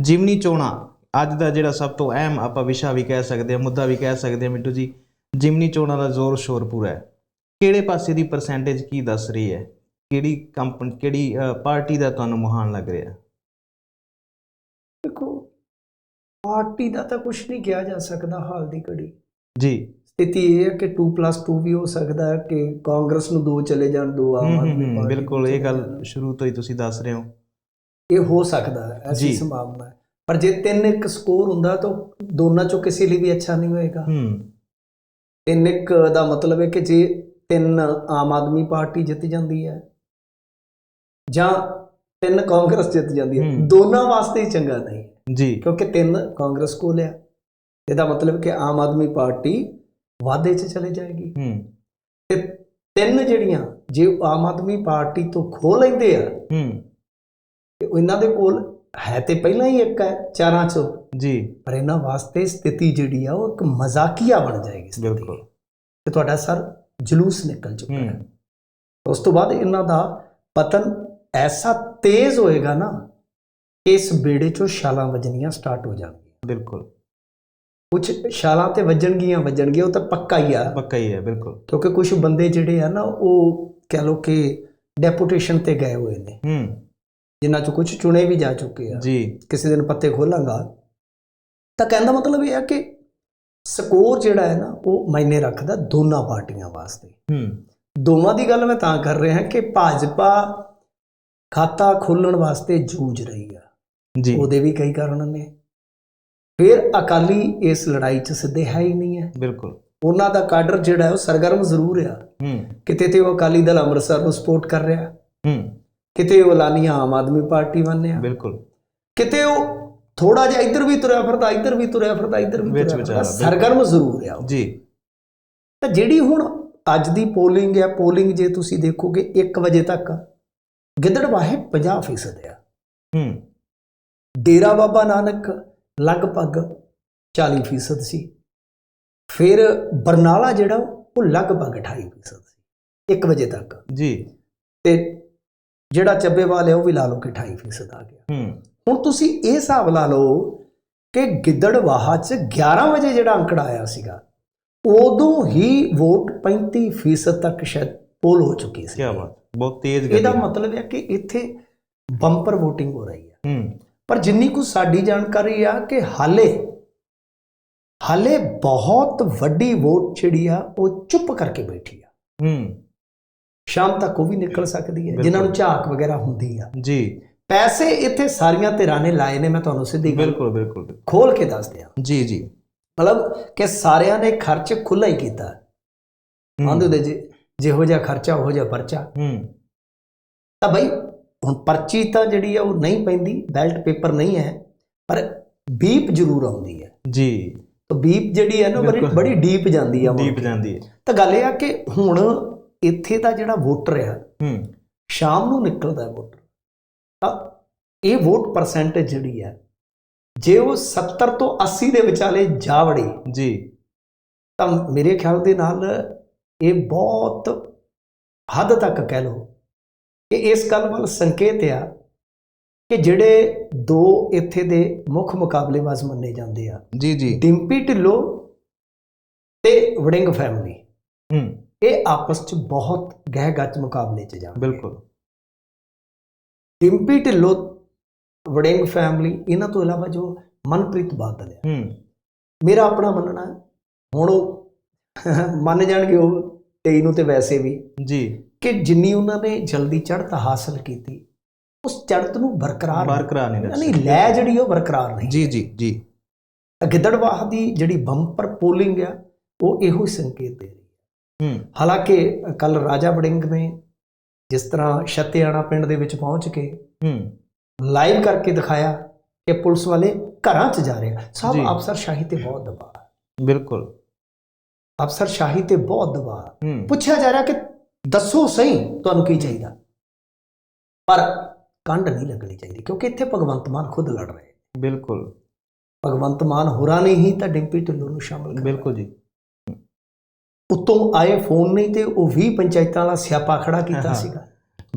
ਜਿਮਨੀ ਚੋਣਾਂ। ਅੱਜ ਦਾ ਜਿਹੜਾ ਸਭ ਤੋਂ ਅਹਿਮ ਆਪਾਂ ਵਿਸ਼ਾ ਵੀ ਕਹਿ ਸਕਦੇ ਹਾਂ ਮੁੱਦਾ ਵੀ ਕਹਿ ਸਕਦੇ ਹਾਂ ਮਿੱਟੂ ਜੀ ਜਿਮਨੀ ਚੋਣਾਂ ਦਾ ਜ਼ੋਰ ਸ਼ੋਰ ਪੂਰਾ ਹੈ। ਕਿਹੜੇ ਪਾਸੇ ਦੀ ਪਰਸੈਂਟੇਜ ਕੀ ਦੱਸ ਰਹੀ ਹੈ? ਕਿਹੜੀ ਕੰਪਨੀ ਕਿਹੜੀ ਪਾਰਟੀ ਦਾ ਤੁਹਾਨੂੰ ਮਹਾਨ ਲੱਗ ਰਿਹਾ ਦੇਖੋ ਪਾਰਟੀ ਦਾ ਤਾਂ ਕੁਝ ਨਹੀਂ ਕਿਹਾ ਜਾ ਸਕਦਾ ਹਾਲ ਦੀ ਘੜੀ। ਜੀ। ਸਥਿਤੀ ਇਹ ਹੈ ਕਿ 2+2 ਵੀ ਹੋ ਸਕਦਾ ਹੈ ਕਿ ਕਾਂਗਰਸ ਨੂੰ ਦੋ ਚਲੇ ਜਾਣ ਦੋ ਆਮ ਆਦਮੀ ਪਾਰਟੀ ਬਿਲਕੁਲ ਇਹ ਗੱਲ। ਸ਼ੁਰੂ ਤੋਂ ਹੀ ਤੁਸੀਂ ਦੱਸ ਰਹੇ ਹੋ। ਇਹ ਹੋ ਸਕਦਾ ਹੈ ਐਸੀ। ਸੰਭਾਵਨਾ ਹੈ। ਪਰ ਜੇ ਤਿੰਨ ਇੱਕ ਸਕੋਰ ਹੁੰਦਾ ਤਾਂ ਦੋਨਾਂ ਚੋਂ ਕਿਸੇ ਲਈ ਵੀ ਅੱਛਾ ਨਹੀਂ ਹੋਏਗਾ। ਹੂੰ। ਤਿੰਨ ਇੱਕ ਦਾ ਮਤਲਬ ਹੈ ਕਿ ਜੇ ਤਿੰਨ ਆਮ ਆਦਮੀ ਪਾਰਟੀ ਜਿੱਤ ਜਾਂਦੀ ਹੈ ਜਾਂ ਤਿੰਨ ਕਾਂਗਰਸ ਜਿੱਤ ਜਾਂਦੀ ਹੈ ਹੂੰ। ਦੋਨਾਂ ਵਾਸਤੇ ਹੀ ਚੰਗਾ ਨਹੀਂ। ਜੀ। ਕਿਉਂਕਿ ਤਿੰਨ ਕਾਂਗਰਸ ਕੋਲ ਆ। ਇਹਦਾ ਮਤਲਬ ਕਿ ਆਮ ਆਦਮੀ ਪਾਰਟੀ ਵਾਧੇ 'ਚ ਚਲੇ ਜਾਏਗੀ। ਹੂੰ। ਤੇ ਤਿੰਨ ਜਿਹੜੀਆਂ ਜੇ ਆਮ ਆਦਮੀ ਪਾਰਟੀ ਤੋਂ ਖੋ ਲੈਂਦੇ ਆ ਹੂੰ। ਇਹਨਾਂ ਦੇ ਕੋਲ ਹੈ ਤੇ ਪਹਿਲਾਂ ਹੀ ਇੱਕ ਹੈ ਚਾਰਾਂ 'ਚੋਂ। ਜੀ। ਪਰ ਇਹਨਾਂ ਵਾਸਤੇ ਸਥਿਤੀ ਜਿਹੜੀ ਆ ਉਹ ਇੱਕ ਮਜ਼ਾਕੀਆ ਬਣ ਜਾਏਗੀ। ਬਿਲਕੁਲ। ਤੇ ਤੁਹਾਡਾ ਸਰ ਜਲੂਸ ਨਿਕਲ ਚੁੱਕਾ ਹੈ। ਹੂੰ। ਉਸ ਤੋਂ ਬਾਅਦ ਇਹਨਾਂ ਦਾ ਪਤਨ ਐਸਾ ਤੇਜ਼ ਹੋਏਗਾ ਨਾ ਕਿ ਇਸ ਬੇੜੇ 'ਚੋਂ ਛਾਲਾਂ ਵੱਜਣੀਆਂ ਸਟਾਰਟ ਹੋ ਜਾਣਗੀਆਂ। ਬਿਲਕੁਲ। ਕੁਝ ਛਾਲਾਂ ਤੇ ਵੱਜਣਗੀਆਂ ਵੱਜਣਗੀਆਂ ਉਹ ਤਾਂ ਪੱਕਾ ਹੀ ਆ। ਪੱਕਾ ਹੀ ਹੈ ਬਿਲਕੁਲ। ਕਿਉਂਕਿ ਕੁਝ ਬੰਦੇ ਜਿਹੜੇ ਆ ਨਾ ਉਹ ਕਹਿ ਲੋ ਕਿ ਡੈਪੂਟੇਸ਼ਨ ਤੇ ਗਏ ਹੋਏ ਨੇ। ਹੂੰ। ਜਿਨ੍ਹਾਂ ਚੋਂ ਕੁਝ ਚੁਣੇ ਵੀ ਜਾ ਚੁੱਕੇ ਆ ਜੀ। ਕਿਸੇ ਦਿਨ ਪੱਤੇ ਖੋਲਾਂਗਾ। ਤਾਂ ਕਹਿੰਦਾ ਮਤਲਬ ਇਹ ਆ ਕਿ ਸਕੋਰ ਜਿਹੜਾ ਹੈ ਨਾ ਉਹ ਮਾਇਨੇ ਰੱਖਦਾ ਦੋਨਾਂ ਪਾਰਟੀਆਂ ਵਾਸਤੇ। ਹੂੰ। ਦੋਵਾਂ ਦੀ ਗੱਲ ਮੈਂ ਤਾਂ ਕਰ ਰਿਹਾ ਕਿ ਭਾਜਪਾ ਖਾਤਾ ਖੋਲਣ ਵਾਸਤੇ ਜੂਝ ਰਹੀ ਆ। ਜੀ। ਉਹਦੇ ਵੀ ਕਈ ਕਾਰਨ ਨੇ। ਫਿਰ ਅਕਾਲੀ ਇਸ ਲੜਾਈ 'ਚ ਸਿੱਧੇ ਹੈ ਹੀ ਨਹੀਂ ਹੈ। ਬਿਲਕੁਲ। ਉਹਨਾਂ ਦਾ ਕਾਡਰ ਜਿਹੜਾ ਹੈ ਉਹ ਸਰਗਰਮ ਜ਼ਰੂਰ ਆ। ਹੂੰ। ਕਿਤੇ ਤੇ ਉਹ ਅਕਾਲੀ ਦਲ ਅੰਮ੍ਰਿਤਸਰ ਨੂੰ ਸਪੋਰਟ ਕਰ ਰਿਹਾ। ਹੂੰ। ਕਿਤੇ ਉਹ ਲਾਨੀਆਂ ਆਮ ਆਦਮੀ ਪਾਰਟੀ ਬੰਨਿਆ। ਬਿਲਕੁਲ। ਕਿਤੇ ਉਹ ਥੋੜਾ ਜਿਹਾ ਇੱਧਰ ਵੀ ਤੁਰਿਆ ਫਿਰਦਾ ਇੱਧਰ ਵੀ ਤੁਰਿਆ ਫਿਰਦਾ ਇੱਧਰ ਵੀ ਵਿੱਚ ਵਿਚਾਰਾ, ਸਰਗਰਮ ਜ਼ਰੂਰ ਆ। ਜੀ। ਤਾਂ ਜਿਹੜੀ ਹੁਣ ਅੱਜ ਦੀ ਪੋਲਿੰਗ ਹੈ ਪੋਲਿੰਗ ਜੇ ਤੁਸੀਂ ਦੇਖੋਗੇ 1 ਵਜੇ ਤੱਕ ਗਿੱਦੜਵਾਹੇ 50% ਆ। ਹੂੰ। ਡੇਰਾ ਬਾਬਾ ਨਾਨਕ ਲਗਭਗ 40% ਸੀ। ਫਿਰ ਬਰਨਾਲਾ ਜਿਹੜਾ ਉਹ ਲਗਭਗ 28% ਸੀ 1 ਵਜੇ ਤੱਕ। ਜੀ। ਤੇ ਜਿਹੜਾ ਚੱਬੇਵਾਲ ਹੈ ਉਹ ਵੀ ਲਾ ਲਓ ਕਿ 28% ਆ ਗਿਆ। ਹੂੰ। ਹੁਣ ਤੁਸੀਂ ਇਹ ਹਿਸਾਬ ਲਾ ਲਓ ਕਿ ਗਿੱਦੜਵਾਹਾ 'ਚ 11 ਵਜੇ ਜਿਹੜਾ ਅੰਕੜਾ ਆਇਆ ਸੀਗਾ ਉਦੋਂ ਹੀ ਵੋਟ 35% ਤੱਕ ਸ਼ਾਇਦ ਪੋਲ ਹੋ ਚੁੱਕੀ ਸੀ। ਕੀ ਬਾਤ ਬਹੁਤ ਤੇਜ਼ ਇਹਦਾ ਗਤੀ ਮਤਲਬ ਹੈ ਕਿ ਇੱਥੇ ਬੰਪਰ VOTING ਹੋ ਰਹੀ ਹੈ। ਹੂੰ। ਪਰ ਜਿੰਨੀ ਕੁ ਸਾਡੀ ਜਾਣਕਾਰੀ ਆ ਕਿ ਹਾਲੇ ਹਾਲੇ ਬਹੁਤ ਵੱਡੀ ਵੋਟ ਜਿਹੜੀ ਆ ਉਹ ਚੁੱਪ ਕਰਕੇ ਬੈਠੀ ਆ। ਹੂੰ। ਸ਼ਾਮ ਤੱਕ ਉਹ ਵੀ ਨਿਕਲ ਸਕਦੀ ਹੈ। ਜਿਨ੍ਹਾਂ ਨੂੰ ਝਾਕ ਵਗੈਰਾ ਹੁੰਦੀ ਆ। ਜੀ। ਪੈਸੇ ਇੱਥੇ ਸਾਰੀਆਂ ਧਿਰਾਂ ਨੇ ਲਾਏ ਨੇ ਮੈਂ ਤੁਹਾਨੂੰ ਸਿੱਧੀ ਬਿਲਕੁਲ ਬਿਲਕੁਲ। ਖੋਲ ਕੇ ਦੱਸ ਦਿਆਂ। ਜੀ ਜੀ। ਮਤਲਬ ਕਿ ਸਾਰਿਆਂ ਨੇ ਖਰਚ ਖੁੱਲਾ ਹੀ ਕੀਤਾ। ਆਂਦੇ ਦੇ ਜੇ ਜਿਹੋ ਜਿਹਾ ਖਰਚਾ ਉਹੋ ਜਿਹਾ ਪਰਚਾ। ਹੂੰ। ਤਾਂ ਬਈ ਹੁਣ ਪਰਚੀ ਤਾਂ ਜਿਹੜੀ ਆ ਉਹ ਨਹੀਂ ਪੈਂਦੀ ਬੈਲਟ ਪੇਪਰ ਨਹੀਂ ਹੈ ਪਰ ਬੀਪ ਜ਼ਰੂਰ ਆਉਂਦੀ ਹੈ। ਜੀ। ਤਾਂ ਬੀਪ ਜਿਹੜੀ ਹੈ ਨਾ ਬੜੀ ਡੀਪ ਜਾਂਦੀ ਆ ਕੇ। ਜਾਂਦੀ ਹੈ। ਤਾਂ ਗੱਲ ਇਹ ਆ ਕਿ ਹੁਣ ਇੱਥੇ ਦਾ ਜਿਹੜਾ ਵੋਟਰ ਆ ਹੂੰ। ਸ਼ਾਮ ਨੂੰ ਨਿਕਲਦਾ ਹੈ ਵੋਟਰ ਤਾਂ ਇਹ ਵੋਟ ਪਰਸੈਂਟੇਜ ਜਿਹੜੀ ਹੈ ਜੇ ਉਹ 70 ਤੋਂ 80 ਦੇ ਵਿਚਾਲੇ ਜਾ ਵੜੀ ਜੀ। ਤਾਂ ਮੇਰੇ ਖਿਆਲ ਦੇ ਨਾਲ ਇਹ ਬਹੁਤ ਹੱਦ ਤੱਕ ਕਹਿ ਲਓ ਕਿ ਇਸ ਗੱਲ ਵੱਲ ਸੰਕੇਤ ਆ ਕਿ ਜਿਹੜੇ ਦੋ ਇੱਥੇ ਦੇ ਮੁੱਖ ਮੁਕਾਬਲੇਬਾਜ਼ ਮੰਨੇ ਜਾਂਦੇ ਆ ਜੀ ਜੀ। ਡਿੰਪੀ ਢਿੱਲੋਂ ਤੇ ਵੜਿੰਗ ਫੈਮਿਲੀ। ਹੂੰ। ਇਹ ਆਪਸ 'ਚ ਬਹੁਤ ਗਹਿ ਗੱਚ ਮੁਕਾਬਲੇ 'ਚ ਜਾਣਗੇ ਬਿਲਕੁਲ। ਡਿੰਪੀ ਢਿੱਲੋਂ ਵੜਿੰਗ ਫੈਮਿਲੀ ਇਹਨਾਂ ਤੋਂ ਇਲਾਵਾ ਜੋ ਮਨਪ੍ਰੀਤ ਬਾਦਲ ਹੈ ਹੂੰ। ਮੇਰਾ ਆਪਣਾ ਮੰਨਣਾ ਹੈ ਹੁਣ ਉਹ ਮੰਨ ਜਾਣਗੇ ਉਹ 23 ਨੂੰ ਤੇ ਵੈਸੇ ਵੀ। ਜੀ। ਕਿ ਜਿੰਨੀ ਉਹਨਾਂ ਨੇ ਜਲਦੀ ਚੜ੍ਹਤ ਹਾਸਲ ਕੀਤੀ ਉਸ ਚੜ੍ਹਤ ਨੂੰ ਬਰਕਰਾਰ ਬਰਕਰਾਰ ਨਹੀਂ ਰੱਖ ਨਹੀਂ ਲੈ ਜਿਹੜੀ ਉਹ ਬਰਕਰਾਰ ਨਹੀਂ। ਜੀ ਜੀ ਜੀ। ਗਿੱਦੜਵਾਹ ਦੀ ਜਿਹੜੀ ਬੰਪਰ ਪੋਲਿੰਗ ਆ ਉਹ ਇਹੋ ਹੀ ਸੰਕੇਤ ਦੇ ਹਾਲਾਂਕਿ ਕੱਲ ਰਾਜਾ ਵੜਿੰਗ ਨੇ ਜਿਸ ਤਰ੍ਹਾਂ ਛੱਤਿਆਣਾ ਪਿੰਡ ਦੇ ਵਿੱਚ ਪਹੁੰਚ ਕੇ ਲਾਈਵ ਕਰਕੇ ਦਿਖਾਇਆ ਕਿ ਪੁਲਿਸ ਵਾਲੇ ਘਰਾਂ 'ਚ ਜਾ ਰਹੇ। ਸਭ ਅਫਸਰਸ਼ਾਹੀ ਤੇ ਬਹੁਤ ਦਬਾਅ। ਬਿਲਕੁਲ। ਅਫਸਰਸ਼ਾਹੀ ਤੇ ਬਹੁਤ ਦਬਾਅ। ਪੁੱਛਿਆ ਜਾ ਰਿਹਾ ਕਿ ਦੱਸੋ ਸਹੀ ਤੁਹਾਨੂੰ ਕੀ ਚਾਹੀਦਾ? ਪਰ ਕੰਡ ਨਹੀਂ ਲੱਗਣੀ ਚਾਹੀਦੀ ਕਿਉਂਕਿ ਇੱਥੇ ਭਗਵੰਤ ਮਾਨ ਖੁਦ ਲੜ ਰਹੇ ਬਿਲਕੁਲ। ਭਗਵੰਤ ਮਾਨ ਹੋਰਾਂ ਨੇ ਹੀ ਤਾਂ ਡਿੰਪੀ ਢਿੱਲੋਂ ਨੂੰ ਸ਼ਾਮਲ ਕਰ ਬਿਲਕੁਲ ਜੀ। ਉਤੋਂ ਆਏ ਫੋਨ ਨਹੀਂ ਤੇ ਉਹ 20 ਪੰਚਾਇਤਾਂ ਵਾਲਾ ਸਿਆਪਾ ਖੜਾ ਕੀਤਾ। ਸੀਗਾ।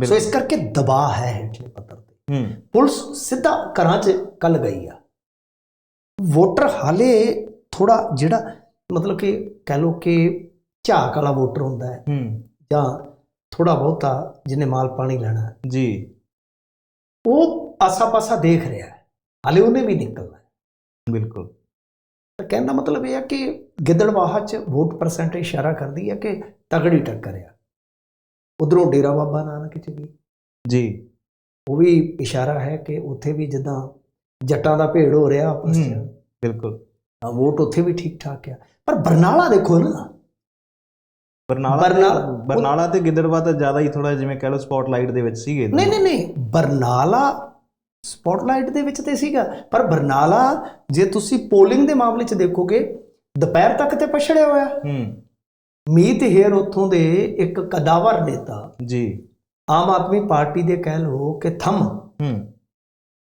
ਸੋ ਇਸ ਕਰਕੇ ਦਬਾਅ ਹੈ ਹੇਠਲੇ ਪੱਧਰ ਤੇ। ਪੁਲਿਸ ਸਿੱਧਾ ਘਰਾਂ 'ਚ ਕੱਲ ਗਈ ਆ। ਵੋਟਰ ਹਾਲੇ ਥੋੜਾ ਜਿਹੜਾ ਮਤਲਬ ਕਿ ਕਹਿ ਲੋ ਕਿ ਝਾਕ ਵਾਲਾ ਵੋਟਰ ਹੁੰਦਾ ਹੈ ਜਾਂ ਥੋੜਾ ਬਹੁਤਾ ਜਿਹਨੇ ਮਾਲ ਪਾਣੀ ਲੈਣਾ। ਜੀ। ਉਹ ਆਸਾ-ਪਾਸਾ ਦੇਖ ਰਿਹਾ ਹੈ। ਹਾਲੇ ਉਹਨੇ ਵੀ ਨਿਕਲਣਾ। ਬਿਲਕੁਲ। ਕਹਿਣ ਦਾ ਮਤਲਬ ਇਹ ਹੈ ਕਿ ਗਿੱਦੜਵਾਹਾ 'ਚ ਵੋਟ ਪਰਸੈਂਟੇਜ ਇਸ਼ਾਰਾ ਕਰਦੀ ਹੈ ਕਿ ਤਗੜੀ ਟੱਕਰ ਆ। ਉਧਰੋਂ ਡੇਰਾ ਬਾਬਾ ਨਾਨਕ 'ਚ ਵੀ। ਜੀ। ਉਹ ਵੀ ਇਸ਼ਾਰਾ ਹੈ ਕਿ ਉੱਥੇ ਵੀ ਜਿੱਦਾਂ ਜੱਟਾਂ ਦਾ ਭੇੜ ਹੋ ਰਿਹਾ ਆਪਸ 'ਚ। ਬਿਲਕੁਲ। ਵੋਟ ਉੱਥੇ ਵੀ ਠੀਕ ਠਾਕ ਆ। ਪਰ ਬਰਨਾਲਾ ਦੇਖੋ ਨਾ। ਬਰਨਾਲਾ ਬਰਨਾਲਾ ਤੇ ਗਿੱਦੜਵਾ ਤਾਂ ਜ਼ਿਆਦਾ ਹੀ ਥੋੜਾ ਜਿਵੇਂ ਕਹ ਲਓ ਸਪੌਟਲਾਈਟ ਦੇ ਵਿੱਚ ਸੀਗੇ। ਨਹੀਂ ਨਹੀਂ ਨਹੀਂ। ਬਰਨਾਲਾ ਸਪੌਟਲਾਈਟ ਦੇ ਵਿੱਚ ਤੇ ਸੀਗਾ। ਪਰ ਬਰਨਾਲਾ ਜੇ ਤੁਸੀਂ ਪੋਲਿੰਗ ਦੇ ਮਾਮਲੇ 'ਚ ਦੇਖੋਗੇ ਦੁਪਹਿਰ ਤੱਕ ਤੇ ਪਛੜਿਆ ਹੋਇਆ। ਹੂੰ। ਮੀਤ ਹੇਰ ਉੱਥੋਂ ਦੇ ਇੱਕ ਕਦਾਵਰ ਨੇਤਾ। ਜੀ। ਆਮ ਆਦਮੀ ਪਾਰਟੀ ਦੇ ਕਹਿ ਲੋ ਕਿ ਥੰਮ। ਹੂੰ।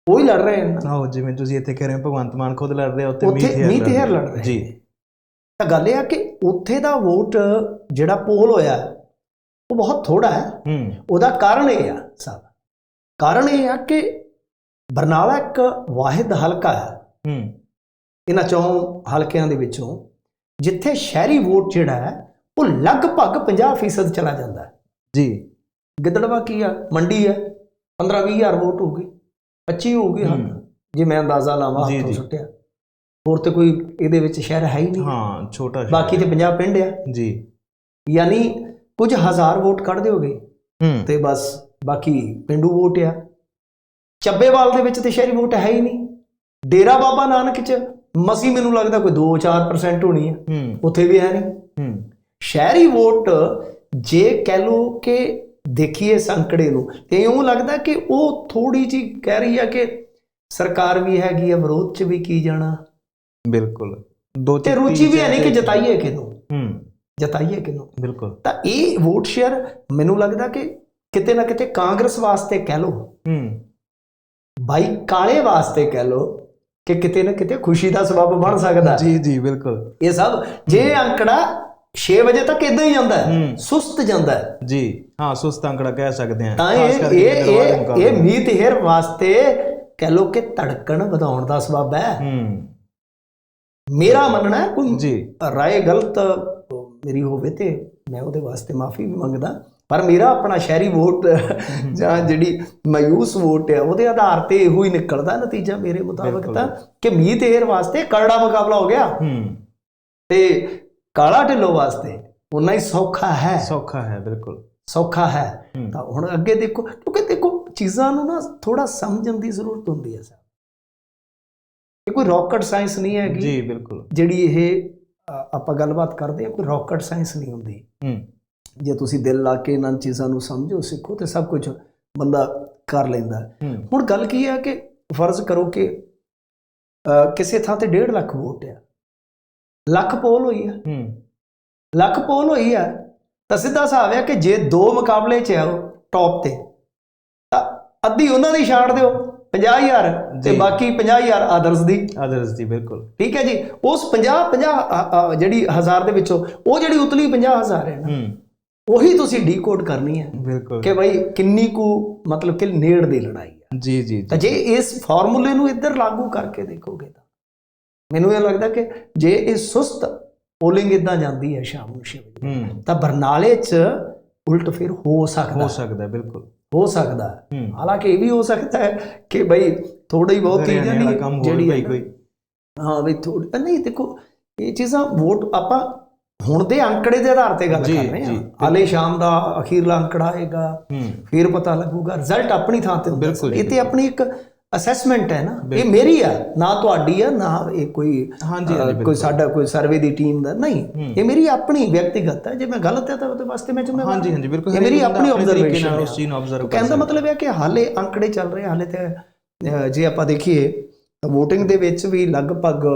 ਉਹ ਹੀ ਲੜ ਰਹੇ ਨੇ ਆਹੋ ਜਿਵੇਂ ਤੁਸੀਂ ਇੱਥੇ ਕਹਿ ਰਹੇ ਹੋ ਭਗਵੰਤ ਮਾਨ ਖੁਦ ਲੜ ਰਿਹਾ ਉੱਥੇ ਉੱਥੇ ਮੀਤ ਹੇਰ ਲੜ ਰਹੇ ਜੀ। ਤਾਂ ਗੱਲ ਇਹ ਆ ਕਿ ਉੱਥੇ ਦਾ ਵੋਟ ਜਿਹੜਾ ਪੋਲ ਹੋਇਆ ਉਹ ਬਹੁਤ ਥੋੜਾ ਹੈ। ਹੂੰ। ਉਹਦਾ ਕਾਰਨ ਇਹ ਆ ਸਾਹਿਬ। ਕਾਰਨ ਇਹ ਆ ਕਿ ਬਰਨਾਲਾ ਇੱਕ ਵਾਹਿਦ ਹਲਕਾ ਹੈ। ਹੂੰ। ਇਹਨਾਂ ਚੋਂ ਹਲਕਿਆਂ ਦੇ ਵਿੱਚੋਂ ਜਿੱਥੇ ਸ਼ਹਿਰੀ ਵੋਟ ਜਿਹੜਾ ਹੈ ਉਹ ਲਗਭਗ 50% ਚਲਾ ਜਾਂਦਾ ਹੈ। ਜੀ। ਗਿੱਦੜਵਾ ਕੀ ਆ? ਮੰਡੀ ਹੈ। 15 20000 ਵੋਟ ਹੋਊਗੀ 25 ਹੋਊਗੀ ਹੱਦ। ਹੂੰ। ਜੇ ਮੈਂ ਅੰਦਾਜ਼ਾ ਲਾਵਾਂ ਹੱਥੋਂ। ਸੁੱਟਿਆ। ਹੋਰ ਤੇ ਕੋਈ ਇਹਦੇ ਵਿੱਚ ਸ਼ਹਿਰ ਹੈ ਹੀ ਨਹੀਂ। ਹਾਂ ਛੋਟਾ ਬਾਕੀ ਤੇ 50 ਪਿੰਡ ਆ। ਜੀ। ਯਾਨੀ ਕੁਝ ਹਜ਼ਾਰ ਵੋਟ ਕੱਢ ਦਿਓਗੇ। ਹੂੰ। ਤੇ ਬਸ ਬਾਕੀ ਪਿੰਡੂ ਵੋਟ ਆ। ਚੱਬੇਵਾਲ ਦੇ ਵਿੱਚ ਤੇ ਸ਼ਹਿਰੀ ਵੋਟ ਹੈ ਹੀ ਨਹੀਂ। ਡੇਰਾ ਬਾਬਾ ਨਾਨਕ ਚ ਮਸੀ ਮੈਨੂੰ ਲੱਗਦਾ ਕੋਈ 2-4% ਹੋਣੀ ਹੈ। ਉੱਥੇ ਵੀ ਹੈ ਨਹੀਂ। ਸ਼ਹਿਰੀ ਵੋਟ ਜੇ ਕਹਿ ਲੋ ਕਿ ਦੇਖੀਏ ਸੰਕੜੇ ਨੂੰ ਤੇ ਇਉਂ ਲੱਗਦਾ ਕਿ ਉਹ ਥੋੜੀ ਜੀ ਕਹਿ ਰਹੀ ਆ ਕਿ ਸਰਕਾਰ ਵੀ ਹੈਗੀ ਆ ਵਿਰੋਧ ਚ ਵੀ ਕੀ ਜਾਣਾ। ਬਿਲਕੁਲ। ਦੋ ਤੇ ਰੁਚੀ ਵੀ ਹੈ ਨਹੀਂ ਕਿ ਜਤਾਈਏ ਕਿਨੂੰ ਹੂੰ। ਜਤਾਈਏ ਕਿਨੂੰ ਬਿਲਕੁਲ। ਤਾਂ ਇਹ ਵੋਟ ਸ਼ੇਅਰ ਮੈਨੂੰ ਲੱਗਦਾ ਕਿ ਕਿਤੇ ਨਾ ਕਿਤੇ ਕਾਂਗਰਸ ਵਾਸਤੇ ਕਹਿ ਲੋ ਹੂੰ। ਬਾਈ ਕਾਲੇ ਵਾਸਤੇ ਕਹਿ ਲੋ ਕਿ ਕਿਤੇ ਨਾ ਕਿਤੇ ਖੁਸ਼ੀ ਦਾ ਸਬਬ ਬਣ ਸਕਦਾ। ਜੀ ਜੀ ਬਿਲਕੁਲ। ਇਹ ਸਭ ਜੇ ਅੰਕੜਾ 6 ਵਜੇ ਤੱਕ ਇਦਾਂ ਹੀ ਜਾਂਦਾ। ਸੁਸਤ ਜਾਂਦਾ ਜੀ ਹਾਂ ਸੁਸਤ ਅੰਕੜਾ ਕਹਿ ਸਕਦੇ ਹਾਂ। ਤਾਂ ਇਹ ਇਹ ਇਹ ਮੀਤ ਹੇਰ ਵਾਸਤੇ ਕਹਿ ਲੋ ਕਿ ਧੜਕਣ ਵਧਾਉਣ ਦਾ ਸਬਬ ਹੈ। ਹੂੰ। ਮੇਰਾ ਮੰਨਣਾ ਹੈ ਕੋਈ ਜੀ। ਰਾਏ ਗਲਤ ਮੇਰੀ ਹੋਵੇ ਤੇ ਮੈਂ ਉਹਦੇ ਵਾਸਤੇ ਮਾਫੀ ਵੀ ਮੰਗਦਾ। ਪਰ ਮੇਰਾ ਆਪਣਾ ਸ਼ਹਿਰੀ ਵੋਟ ਜਾਂ ਜਿਹੜੀ ਮਾਯੂਸ ਵੋਟ ਹੈ ਉਹਦੇ ਆਧਾਰ ਤੇ ਇਹੋ ਹੀ ਨਿਕਲਦਾ ਨਤੀਜਾ ਮੇਰੇ ਮੁਤਾਬਕ। ਤਾਂ ਕਿ ਮੀਤ ਹੇਰ ਵਾਸਤੇ ਕਰੜਾ ਮੁਕਾਬਲਾ ਹੋ ਗਿਆ। ਹੂੰ। ਤੇ ਕਾਲਾ ਢਿੱਲੋਂ ਵਾਸਤੇ ਉਨਾ ਹੀ ਸੌਖਾ ਹੈ। ਸੌਖਾ ਹੈ ਬਿਲਕੁਲ। ਸੌਖਾ ਹੈ। ਹੂੰ। ਤਾਂ ਹੁਣ ਅੱਗੇ ਦੇਖੋ ਕਿਉਂਕਿ ਦੇਖੋ ਚੀਜ਼ਾਂ ਨੂੰ ਨਾ ਥੋੜਾ ਸਮਝਣ ਦੀ ਜ਼ਰੂਰਤ ਹੁੰਦੀ ਹੈ ਸਰ। ਇਹ ਕੋਈ ਰਾਕਟ ਸਾਇੰਸ ਨਹੀਂ ਹੈਗੀ। ਜੀ ਬਿਲਕੁਲ। ਜਿਹੜੀ ਇਹ ਆਪਾਂ ਗੱਲਬਾਤ ਕਰਦੇ ਹਾਂ ਕੋਈ ਰਾਕਟ ਸਾਇੰਸ ਨਹੀਂ ਹੁੰਦੀ। ਹੂੰ। ਜੇ ਤੁਸੀਂ ਦਿਲ ਲਾ ਕੇ ਇਹਨਾਂ ਚੀਜ਼ਾਂ ਨੂੰ ਸਮਝੋ ਸਿੱਖੋ ਤੇ ਸਭ ਕੁਝ ਬੰਦਾ ਕਰ ਲੈਂਦਾ ਹੁਣ ਗੱਲ ਕੀ ਹੈ ਕਿ ਫਰਜ਼ ਕਰੋ ਕਿ ਕਿਸੇ ਥਾਂ ਤੇ 1.5 ਲੱਖ ਵੋਟ ਆ। ਲੱਖ ਪੋਲ ਹੋਈ ਆ। ਹੂੰ। ਲੱਖ ਪੋਲ ਹੋਈ ਆ ਤਾਂ ਸਿੱਧਾ ਹਿਸਾਬ ਹੈ ਕਿ ਜੇ ਦੋ ਮੁਕਾਬਲੇ 'ਚ ਆ ਟੌਪ ਤੇ ਤਾਂ ਅੱਧੀ ਉਹਨਾਂ ਦੀ ਛਾੜ ਦਿਓ 50000 ਤੇ। ਬਾਕੀ 50000 ਆਦਰਸ ਦੀ। ਅਦਰਸ ਦੀ ਬਿਲਕੁਲ। ਠੀਕ ਹੈ ਜੀ? ਉਸ 50 50 ਜਿਹੜੀ ਹਜ਼ਾਰ ਦੇ ਵਿੱਚੋਂ ਉਹ ਜਿਹੜੀ ਉਤਲੀ 50000 ਹੈ ਨਾ ਉਹੀ ਤੁਸੀਂ ਡੀਕੋਡ ਕਰਨੀ ਹੈ ਬਿਲਕੁਲ। ਕਿ ਭਾਈ ਕਿੰਨੀ ਕੁ ਮਤਲਬ ਕਿ ਨੇੜ ਦੀ ਲੜਾਈ ਹੈ। ਜੀ ਜੀ ਤਾਂ ਜੀ ਇਸ ਫਾਰਮੂਲੇ ਨੂੰ ਇੱਧਰ ਲਾਗੂ ਕਰਕੇ ਦੇਖੋਗੇ ਤਾਂ। ਮੈਨੂੰ ਇਹ ਲੱਗਦਾ ਕਿ ਜੇ ਇਹ ਸੁਸਤ ਪੋਲਿੰਗ ਇਦਾਂ ਜਾਂਦੀ ਹੈ ਸ਼ਾਮ ਨੂੰ ਛੇ ਵਜੇ ਹੂੰ। ਤਾਂ ਬਰਨਾਲੇ 'ਚ ਉਲਟ ਫਿਰ ਹੋ ਸਕਦਾ ਹੋ ਸਕਦਾ ਹੈ, ਬਿਲਕੁਲ। ਹੋ ਸਕਦਾ ਹੈ। ਹੂੰ। ਹਾਲਾਂਕਿ ਇਹ ਵੀ ਹੋ ਸਕਦਾ ਹੈ ਕਿ ਭਾਈ ਥੋੜੀ ਬਹੁਤ ਹੋਰ ਜਿਹੜੀ ਹੈ ਨਾ, ਕੋਈ। ਹਾਂ ਵੀ ਥੋੜੀ ਨਹੀਂ ਦੇਖੋ ਇਹ ਚੀਜ਼ਾਂ ਵੋਟ ਆਪਾਂ ਹੁਣ ਦੇ ਅੰਕੜੇ ਦੇ ਆਧਾਰ ਤੇ ਗੱਲ ਕਰ ਰਹੇ ਹਾਂ। ਹਾਲੇ ਸ਼ਾਮ ਦਾ ਅਖੀਰਲਾ ਅੰਕੜਾ ਆਏਗਾ ਹੂੰ। ਫਿਰ ਪਤਾ ਲੱਗੂਗਾ ਰਿਜ਼ਲਟ ਆਪਣੀ ਥਾਂ ਤੇ ਹੁੰਦਾ। ਇਹ ਤੇ ਆਪਣੀ ਇੱਕ ਅਸੈਸਮੈਂਟ ਹੈ ਨਾ। ਇਹ। ਮੇਰੀ ਆ ਨਾ ਤੁਹਾਡੀ ਆ ਨਾ ਇਹ ਕੋਈ ਹਾਂਜੀ, ਕੋਈ। ਸਾਡਾ ਕੋਈ ਸਰਵੇ ਦੀ ਟੀਮ ਦਾ। ਨਹੀਂ ਹੂੰ। ਇਹ ਮੇਰੀ ਆਪਣੀ ਵਿਅਕਤੀਗਤ ਹੈ। ਜੇ ਮੈਂ ਗਲਤ ਹੈ ਤਾਂ ਉਹਦੇ ਵਾਸਤੇ ਮੈਂ ਜ਼ਿੰਮੇਵਾਰ ਹਾਂਜੀ ਹਾਂ। ਹਾਂਜੀ ਬਿਲਕੁਲ। ਇਹ ਮੇਰੀ ਆਪਣੀ ਆਬਜ਼ਰਵੇਸ਼ਨ ਨਾਲ ਉਸ ਚੀਜ਼ ਨੂੰ ਆਬਜ਼ਰਵ ਕਰ ਕਹਿਣ ਦਾ ਸਕਦਾ। ਮਤਲਬ ਹੈ ਕਿ ਹਾਲੇ ਅੰਕੜੇ ਚੱਲ ਰਹੇ ਹਾਲੇ ਤੇ ਜੇ ਆਪਾਂ ਦੇਖੀਏ ਤਾਂ VOTING ਦੇ ਵਿੱਚ ਵੀ ਲਗਭਗ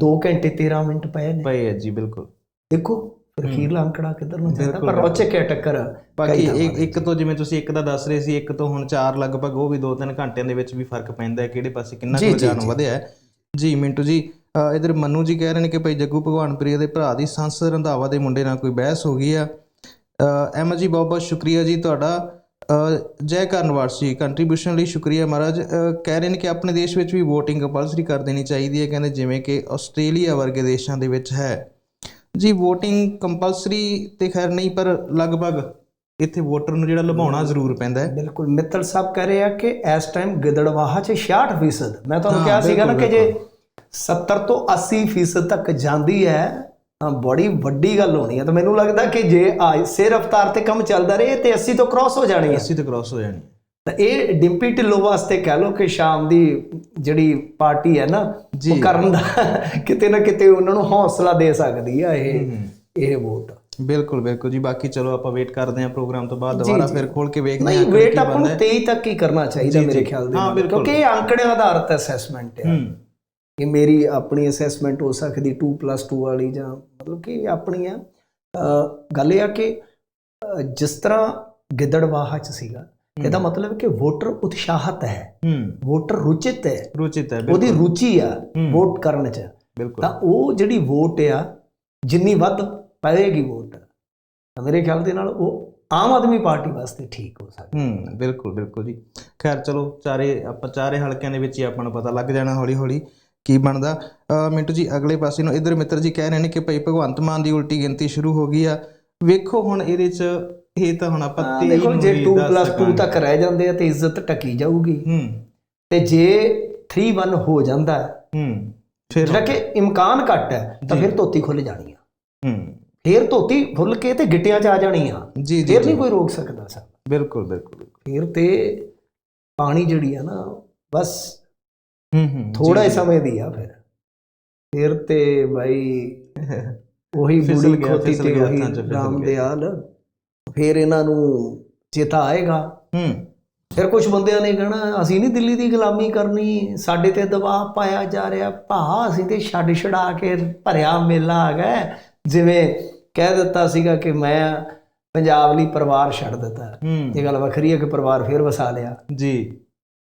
2 ਘੰਟੇ 13 ਮਿੰਟ ਪਏ ਨੇ। ਪਏ ਹੈ ਜੀ ਬਿਲਕੁਲ। ਦੇਖੋ ਅਖੀਰਲਾ ਅੰਕੜਾ ਕਿੱਧਰ ਨੂੰ ਜਾਂਦਾ ਪਰ ਰੌਚਕ ਹੈ ਟੱਕਰ ਬਾਕੀ ਇੱਕ ਇੱਕ ਤੋਂ ਜਿਵੇਂ ਤੁਸੀਂ ਇੱਕ ਦਾ ਦੱਸ ਰਹੇ ਸੀ ਇੱਕ ਤੋਂ ਹੁਣ ਚਾਰ ਲਗਭਗ ਉਹ ਵੀ 2-3 ਘੰਟਿਆਂ ਦੇ ਵਿੱਚ ਵੀ ਫ਼ਰਕ ਪੈਂਦਾ ਹੈ ਕਿਹੜੇ ਪਾਸੇ ਕਿੰਨਾ ਕੁ ਜੀ, ਰੁਝਾਨ ਜੀ। ਵਧਿਆ ਹੈ। ਜੀ ਮਿੰਟੂ ਜੀ ਇਧਰ ਮੰਨੂ ਜੀ ਕਹਿ ਰਹੇ ਨੇ ਕਿ ਭਾਈ ਜੱਗੂ ਭਗਵਾਨ ਪ੍ਰਿਆ ਦੇ ਭਰਾ ਦੀ ਸੰਸਦ ਰੰਧਾਵਾ ਦੇ ਮੁੰਡੇ ਨਾਲ ਕੋਈ ਬਹਿਸ ਹੋ ਗਈ ਆ। ਅਹਿਮਦ ਜੀ ਬਹੁਤ ਬਹੁਤ ਸ਼ੁਕਰੀਆ ਜੀ ਤੁਹਾਡਾ। ਜੈ ਕਰਨਵਾਸ ਜੀ ਕੰਟਰੀਬਿਊਸ਼ਨ ਲਈ ਸ਼ੁਕਰੀਆ ਮਹਾਰਾਜ। ਕਹਿ ਰਹੇ ਨੇ ਕਿ ਆਪਣੇ ਦੇਸ਼ ਵਿੱਚ ਵੀ VOTING ਕੰਪਲਸਰੀ ਕਰ ਦੇਣੀ ਚਾਹੀਦੀ ਹੈ ਕਹਿੰਦੇ ਜਿਵੇਂ ਕਿ ਆਸਟ੍ਰੇਲੀਆ ਵਰਗੇ ਦੇਸ਼ਾਂ ਦੇ ਵਿੱਚ ਹੈ। ਜੀ VOTING ਕੰਪਲਸਰੀ ਤੇ ਖੈਰ ਨਹੀਂ ਪਰ ਲਗਭਗ ਇੱਥੇ ਵੋਟਰ ਨੂੰ ਜਿਹੜਾ ਲੁਭਾਉਣਾ ਜ਼ਰੂਰ ਪੈਂਦਾ ਹੈ। ਬਿਲਕੁਲ ਮਿੱਤਲ ਸਾਹਿਬ ਕਹਿ ਰਹੇ ਆ ਕਿ ਇਸ ਟਾਈਮ ਗਿੱਦੜਵਾਹਾ 'ਚ 66% ਮੈਂ ਤੁਹਾਨੂੰ ਕਿਹਾ ਸੀਗਾ ਨਾ ਕਿ ਜੇ ਬਿਲਕੁਲ, 70 ਤੋਂ 80% ਤੱਕ ਜਾਂਦੀ ਹੈ ਬੜੀ ਵੱਡੀ ਗੱਲ ਹੋਣੀ ਹੈ ਤਾਂ ਮੈਨੂੰ ਲੱਗਦਾ ਕਿ ਜੇ ਆ ਇਸੇ ਰਫ਼ਤਾਰ ਤੇ ਕੰਮ ਚੱਲਦਾ ਰਹੇ ਤੇ 80 ਤੋਂ ਕ੍ਰਾਸ ਹੋ ਜਾਣੀ ਹੈ ਅਸੀਂ ਤੇ ਕ੍ਰਾਸ ਹੋ ਜਾਣੀ ਤਾਂ ਇਹ ਡਿੰਪੀ ਢਿੱਲੋਂ ਵਾਸਤੇ ਕਹਿ ਲਓ ਕਿ ਸ਼ਾਮ ਦੀ ਜਿਹੜੀ ਪਾਰਟੀ ਹੈ ਨਾ। ਉਹ ਕਰਨ ਦਾ ਕਿਤੇ ਨਾ ਕਿਤੇ ਉਹਨਾਂ ਨੂੰ ਹੌਸਲਾ ਦੇ ਸਕਦੀ ਆ ਇਹ ਇਹ ਵੋਟ। ਬਿਲਕੁਲ ਬਿਲਕੁਲ ਜੀ। ਬਾਕੀ ਚਲੋ ਆਪਾਂ ਵੇਟ ਕਰਦੇ ਹਾਂ ਪ੍ਰੋਗਰਾਮ ਤੋਂ ਬਾਅਦ ਦੁਬਾਰਾ ਫਿਰ ਖੋਲ ਕੇ ਵੇਖਦੇ ਹਾਂ ਨਹੀਂ ਵੇਟ ਆਪਾਂ ਨੂੰ ਬਣਦਾ ਹੈ। 23 ਤੱਕ ਹੀ ਕਰਨਾ ਚਾਹੀਦਾ ਮੇਰੇ ਖਿਆਲ ਦੇ ਨਾਲ। ਕਿਉਂਕਿ ਇਹ ਅੰਕੜੇ ਆਧਾਰਿਤ ਅਸੈਸਮੈਂਟ ਹੈ। ਹੂੰ ਕਿ ਮੇਰੀ ਆਪਣੀ ਅਸੈਸਮੈਂਟ ਹੋ ਸਕਦੀ 2+2 ਵਾਲੀ ਜਾਂ ਮਤਲਬ ਕਿ ਇਹ ਆਪਣੀ ਆ ਗੱਲ ਇਹ ਆ ਕਿ ਜਿਸ ਤਰ੍ਹਾਂ ਗਿੱਦੜਵਾਹਾ ਚ ਸੀਗਾ ਇਹਦਾ ਮਤਲਬ ਕਿ ਵੋਟਰ ਉਤਸ਼ਾਹਤ ਹੈ ਵੋਟਰ ਰੁਚਿਤ ਹੈ ਰੁਚਿਤ ਹੈ ਉਹਦੀ ਰੁਚੀ ਆ। ਵੋਟ ਕਰਨ ਚ। ਬਿਲਕੁਲ। ਤਾਂ ਉਹ ਜਿਹੜੀ ਵੋਟ ਆ ਜਿੰਨੀ ਵੱਧ ਪਏਗੀ ਵੋਟ ਮੇਰੇ ਖਿਆਲ ਦੇ ਨਾਲ ਉਹ ਆਮ ਆਦਮੀ ਪਾਰਟੀ ਵਾਸਤੇ ਠੀਕ ਹੋ ਸਕਦਾ। ਹੂੰ ਬਿਲਕੁਲ ਬਿਲਕੁਲ ਜੀ। ਖੈਰ ਚਲੋ ਚਾਰੇ ਆਪਾਂ ਚਾਰੇ ਹਲਕਿਆਂ ਦੇ ਵਿੱਚ ਹੀ ਆਪਾਂ ਨੂੰ ਪਤਾ ਲੱਗ ਜਾਣਾ ਹੌਲੀ ਹੌਲੀ ਕੀ ਬਣਦਾ? ਮਿੰਟੂ ਜੀ ਅਗਲੇ ਪਾਸੇ ਨੂੰ ਇਧਰ ਮਿੱਤਰ ਜੀ ਕਹਿ ਰਹੇ ਨੇ ਕਿ ਭਈ ਭਗਵੰਤ ਮਾਨ ਦੀ ਉਲਟੀ ਗਿਣਤੀ ਸ਼ੁਰੂ ਹੋ ਗਈ ਆ। ਵੇਖੋ ਹੁਣ ਇਹਦੇ ਚ ਇਹ ਤਾਂ ਹੁਣ ਆਪਾਂ ਹਾਂ, 23 ਦੇਖੋ ਜੇ ਹੀ 2 ਦੱਸ 2 ਸਕਾਂਗੇ। ਤੱਕ ਰਹਿ ਜਾਂਦੇ ਆ ਤੇ ਇੱਜ਼ਤ ਟਕੀ ਜਾਊਗੀ। ਹੂੰ। ਤੇ ਜੇ 3 1 ਹੋ ਜਾਂਦਾ ਹੈ, ਫਿਰ ਜਿਹੜਾ ਕਿ ਇਮਕਾਨ ਘੱਟ ਹੈ ਤਾਂ। ਫਿਰ ਧੋਤੀ ਖੁੱਲ ਜਾਣੀ ਆ। ਹੂੰ। ਫਿਰ ਧੋਤੀ ਖੁੱਲ ਕੇ ਤੇ ਗਿੱਟਿਆਂ 'ਚ ਆ ਜਾਣੀ ਆ। ਜੀ ਜੀ ਫਿਰ ਨਹੀਂ ਕੋਈ ਰੋਕ ਸਕਦਾ ਸਰ। ਬਿਲਕੁਲ ਬਿਲਕੁਲ। ਫਿਰ ਤੇ ਪਾਣੀ ਜਿਹੜੀ ਆ ਨਾ ਬਸ ਹੂੰ ਹੂੰ ਥੋੜਾ ਹੀ ਸਮੇਂ ਦੀ ਆ ਫਿਰ। ਫਿਰ ਤੇ ਭਾਈ ਉਹੀ ਬੁੜੀ ਖੋਤੀ ਤੇ ਉਹੀ ਹੱਥਾਂ 'ਚ ਫਿਸਲ ਰਾਮ ਗਿਆ। ਦਿਆਲ। ਫਿਰ ਇਹਨਾਂ ਨੂੰ ਚੇਤਾ ਆਏਗਾ। ਹੂੰ। ਫਿਰ ਕੁਝ ਬੰਦਿਆਂ ਨੇ ਕਹਿਣਾ ਅਸੀਂ ਨਹੀਂ ਦਿੱਲੀ ਦੀ ਗੁਲਾਮੀ ਕਰਨੀ। ਸਾਡੇ ਤੇ ਦਬਾਅ ਪਾਇਆ ਜਾ ਰਿਹਾ। ਭਾ ਅਸੀਂ ਤੇ ਛੱਡ ਛਡਾ ਕੇ ਭਰਿਆ ਮੇਲਾ ਆ ਗਿਆ ਜਿਵੇਂ ਕਹਿ ਦਿੱਤਾ ਸੀਗਾ ਕਿ ਮੈਂ ਪੰਜਾਬ ਲਈ ਪਰਿਵਾਰ ਛੱਡ ਦਿੱਤਾ। ਇਹ ਗੱਲ ਵੱਖਰੀ ਹੈ ਕਿ ਪਰਿਵਾਰ ਫਿਰ ਵਸਾ ਲਿਆ। ਜੀ।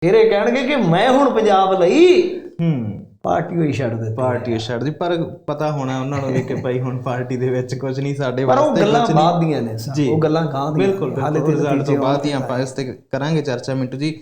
ਫਿਰ ਇਹ ਕਹਿਣਗੇ ਕਿ ਮੈਂ ਹੁਣ ਪੰਜਾਬ ਲਈ ਹੂੰ। ਪਾਰਟੀ ਹੋਈ ਛੱਡ ਦਿੱਤੀ। ਪਾਰਟੀ ਛੱਡਦੀ ਪਰ ਪਤਾ ਹੋਣਾ ਉਹਨਾਂ ਨੂੰ ਵੀ ਕਿ ਭਾਈ ਹੁਣ ਪਾਰਟੀ ਦੇ ਵਿੱਚ ਕੁਝ ਨਹੀਂ ਸਾਡੇ ਪਰ ਉਹ ਵਾਸਤੇ ਗੱਲਾਂ ਕੁਝ ਨਹੀਂ। ਬਾਅਦ ਦੀਆਂ ਨੇ। ਉਹ ਗੱਲਾਂ ਗਾਂ ਦੀਆਂ ਬਿਲਕੁਲ ਹਾਲੇ ਬਿਲਕੁਲ ਰਿਜ਼ਲਟ ਤੋਂ ਬਾਅਦ ਹੀ ਆਪਾਂ ਇਸ ਤੇ ਕਰਾਂਗੇ ਚਰਚਾ ਮਿੰਟੂ ਜੀ।